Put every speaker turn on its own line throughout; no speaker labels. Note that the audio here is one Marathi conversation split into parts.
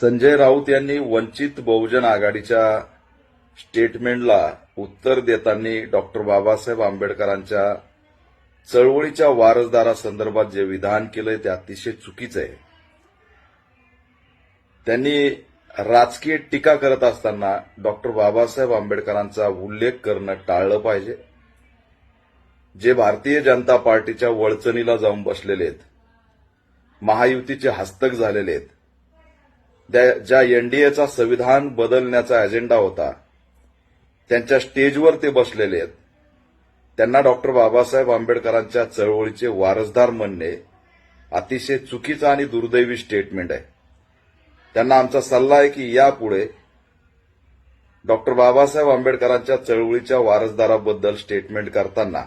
संजय राऊत यांनी वंचित बहुजन आघाडीच्या स्टेटमेंटला उत्तर देताना डॉक्टर बाबासाहेब आंबेडकरांच्या चळवळीच्या वारसदारासंदर्भात जे विधान केलंय ते अतिशय चुकीचं आहे. त्यांनी राजकीय टीका करत असताना डॉक्टर बाबासाहेब आंबेडकरांचा उल्लेख करणं टाळलं पाहिजे. जे भारतीय जनता पार्टीच्या वळचणीला जाऊन बसलेले आहेत महायुतीचे हस्तक झालेले आहेत ज्या एनडीएचा संविधान बदलण्याचा अजेंडा होता त्यांच्या स्टेजवर ते बसलेले आहेत. त्यांना डॉक्टर बाबासाहेब आंबेडकरांच्या चळवळीचे वारसदार म्हणणे अतिशय चुकीचं आणि दुर्दैवी स्टेटमेंट आहे. त्यांना आमचा सल्ला आहे की यापुढे डॉक्टर बाबासाहेब आंबेडकरांच्या चळवळीच्या वारसदाराबद्दल स्टेटमेंट करताना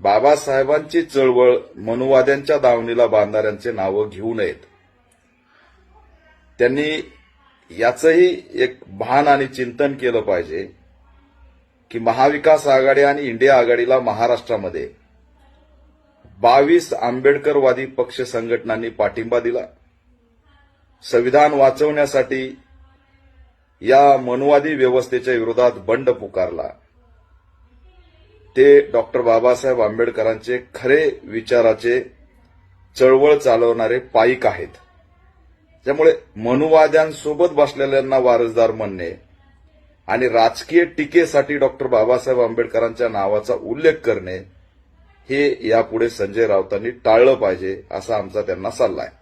बाबासाहेबांची चळवळ मनुवाद्यांच्या दावणीला बांधणाऱ्यांचे नावं घेऊ नयेत. त्यांनी याचंही एक भान आणि चिंतन केलं पाहिजे की महाविकास आघाडी आणि इंडिया आघाडीला महाराष्ट्रामध्ये बावीस आंबेडकरवादी पक्ष संघटनांनी पाठिंबा दिला. संविधान वाचवण्यासाठी या मनुवादी व्यवस्थेच्या विरोधात बंड पुकारला. ते डॉक्टर बाबासाहेब आंबेडकरांचे खरे विचाराचे चळवळ चालवणारे पाईक आहेत. त्यामुळे मनुवाद्यांसोबत बसलेल्यांना वारसदार म्हणणे आणि राजकीय टीकेसाठी डॉक्टर बाबासाहेब आंबेडकरांच्या नावाचा उल्लेख करणे हे यापुढे संजय राऊतांनी टाळलं पाहिजे असा आमचा त्यांना सल्ला आहे.